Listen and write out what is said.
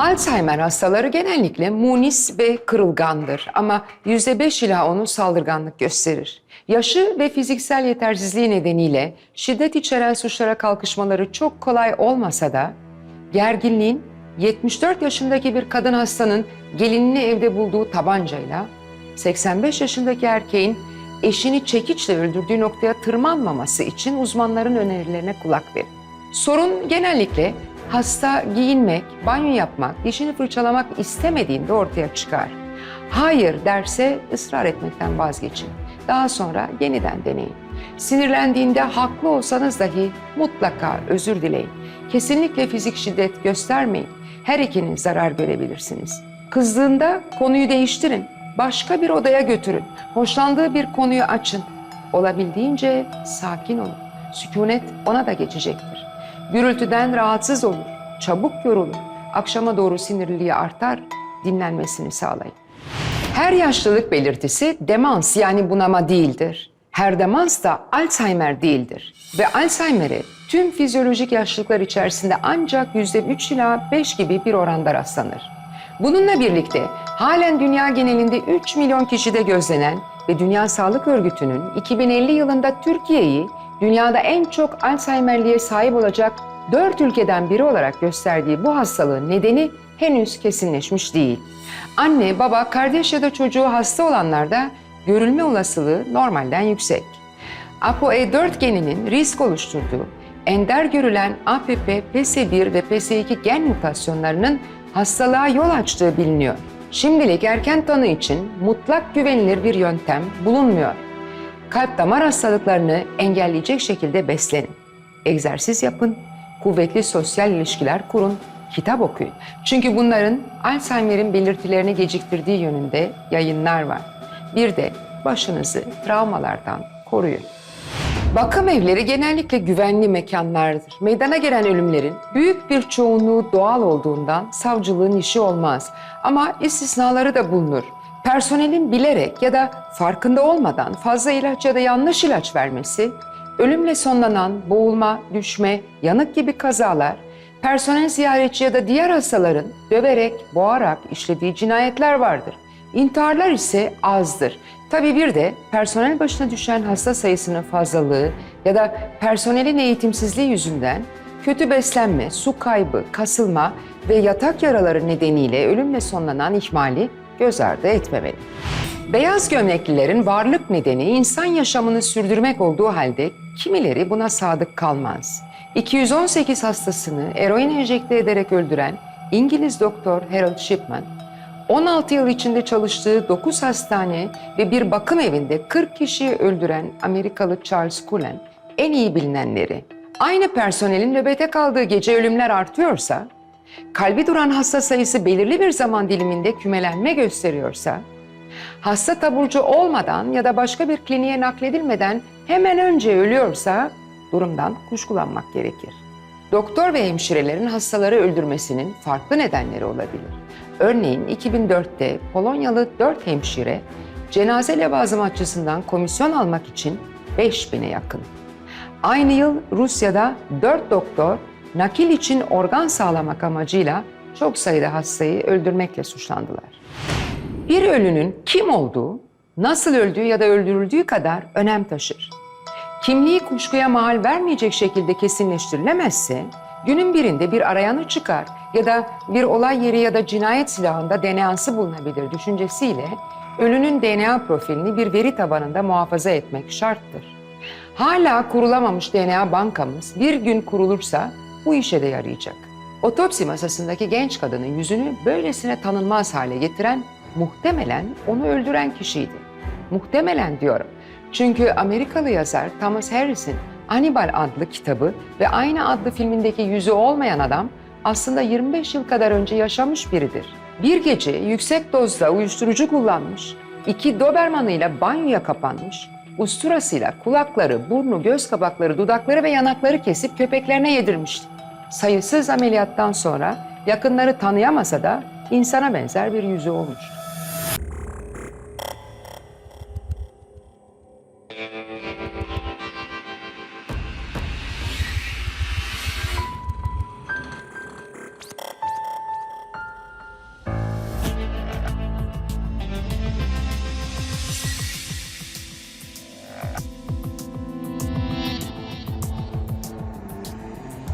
Alzheimer hastaları genellikle munis ve kırılgandır ama %5 ila 10'un saldırganlık gösterir. Yaşı ve fiziksel yetersizliği nedeniyle şiddet içeren suçlara kalkışmaları çok kolay olmasa da gerginliğin 74 yaşındaki bir kadın hastanın gelinini evde bulduğu tabancayla 85 yaşındaki erkeğin eşini çekiçle öldürdüğü noktaya tırmanmaması için uzmanların önerilerine kulak verin. Sorun genellikle hasta giyinmek, banyo yapmak, dişini fırçalamak istemediğinde ortaya çıkar. Hayır derse ısrar etmekten vazgeçin. Daha sonra yeniden deneyin. Sinirlendiğinde haklı olsanız dahi mutlaka özür dileyin. Kesinlikle fizik şiddet göstermeyin. Her ikiniz zarar görebilirsiniz. Kızdığında konuyu değiştirin. Başka bir odaya götürün. Hoşlandığı bir konuyu açın. Olabildiğince sakin olun. Sükunet ona da geçecektir. Gürültüden rahatsız olur. Çabuk yorulur. Akşama doğru sinirliliği artar. Dinlenmesini sağlayın. Her yaşlılık belirtisi demans yani bunama değildir. Her demans da Alzheimer değildir. Ve Alzheimer'e tüm fizyolojik yaşlılıklar içerisinde ancak %3 ila 5 gibi bir oranda rastlanır. Bununla birlikte halen dünya genelinde 3 milyon kişide gözlenen ve Dünya Sağlık Örgütü'nün 2050 yılında Türkiye'yi dünyada en çok Alzheimer'liğe sahip olacak 4 ülkeden biri olarak gösterdiği bu hastalığın nedeni henüz kesinleşmiş değil. Anne, baba, kardeş ya da çocuğu hasta olanlarda görülme olasılığı normalden yüksek. ApoE4 geninin risk oluşturduğu ender görülen APP, PS1 ve PS2 gen mutasyonlarının hastalığa yol açtığı biliniyor. Şimdilik erken tanı için mutlak güvenilir bir yöntem bulunmuyor. Kalp damar hastalıklarını engelleyecek şekilde beslenin. Egzersiz yapın, kuvvetli sosyal ilişkiler kurun, kitap okuyun. Çünkü bunların Alzheimer'in belirtilerini geciktirdiği yönünde yayınlar var. Bir de başınızı travmalardan koruyun. Bakım evleri genellikle güvenli mekanlardır. Meydana gelen ölümlerin büyük bir çoğunluğu doğal olduğundan savcılığın işi olmaz. Ama istisnaları da bulunur. Personelin bilerek ya da farkında olmadan fazla ilaç ya da yanlış ilaç vermesi, ölümle sonlanan boğulma, düşme, yanık gibi kazalar, personel ziyaretçi ya da diğer hastaların döverek, boğarak işlediği cinayetler vardır. İntiharlar ise azdır. Tabii bir de personel başına düşen hasta sayısının fazlalığı ya da personelin eğitimsizliği yüzünden kötü beslenme, su kaybı, kasılma ve yatak yaraları nedeniyle ölümle sonlanan ihmali göz ardı etmemeli. Beyaz gömleklilerin varlık nedeni insan yaşamını sürdürmek olduğu halde kimileri buna sadık kalmaz. 218 hastasını eroin enjekte ederek öldüren İngiliz doktor Harold Shipman, 16 yıl içinde çalıştığı 9 hastane ve bir bakım evinde 40 kişiyi öldüren Amerikalı Charles Cullen en iyi bilinenleri. Aynı personelin nöbete kaldığı gece ölümler artıyorsa, kalbi duran hasta sayısı belirli bir zaman diliminde kümelenme gösteriyorsa, hasta taburcu olmadan ya da başka bir kliniğe nakledilmeden hemen önce ölüyorsa durumdan kuşkulanmak gerekir. Doktor ve hemşirelerin hastaları öldürmesinin farklı nedenleri olabilir. Örneğin 2004'te Polonyalı 4 hemşire cenaze levazım açısından komisyon almak için 5000'e yakın. Aynı yıl Rusya'da 4 doktor nakil için organ sağlamak amacıyla çok sayıda hastayı öldürmekle suçlandılar. Bir ölünün kim olduğu, nasıl öldüğü ya da öldürüldüğü kadar önem taşır. Kimliği kuşkuya mahal vermeyecek şekilde kesinleştirilemezse, günün birinde bir arayanı çıkar ya da bir olay yeri ya da cinayet silahında DNA'sı bulunabilir düşüncesiyle ölünün DNA profilini bir veri tabanında muhafaza etmek şarttır. Hala kurulamamış DNA bankamız bir gün kurulursa bu işe de yarayacak. Otopsi masasındaki genç kadının yüzünü böylesine tanınmaz hale getiren muhtemelen onu öldüren kişiydi. Muhtemelen diyorum. Çünkü Amerikalı yazar Thomas Harris'in Hannibal adlı kitabı ve aynı adlı filmindeki yüzü olmayan adam aslında 25 yıl kadar önce yaşamış biridir. Bir gece yüksek dozda uyuşturucu kullanmış, iki Doberman'ıyla banyoya kapanmış, usturasıyla kulakları, burnu, göz kapakları, dudakları ve yanakları kesip köpeklerine yedirmişti. Sayısız ameliyattan sonra yakınları tanıyamasa da insana benzer bir yüzü olmuştu.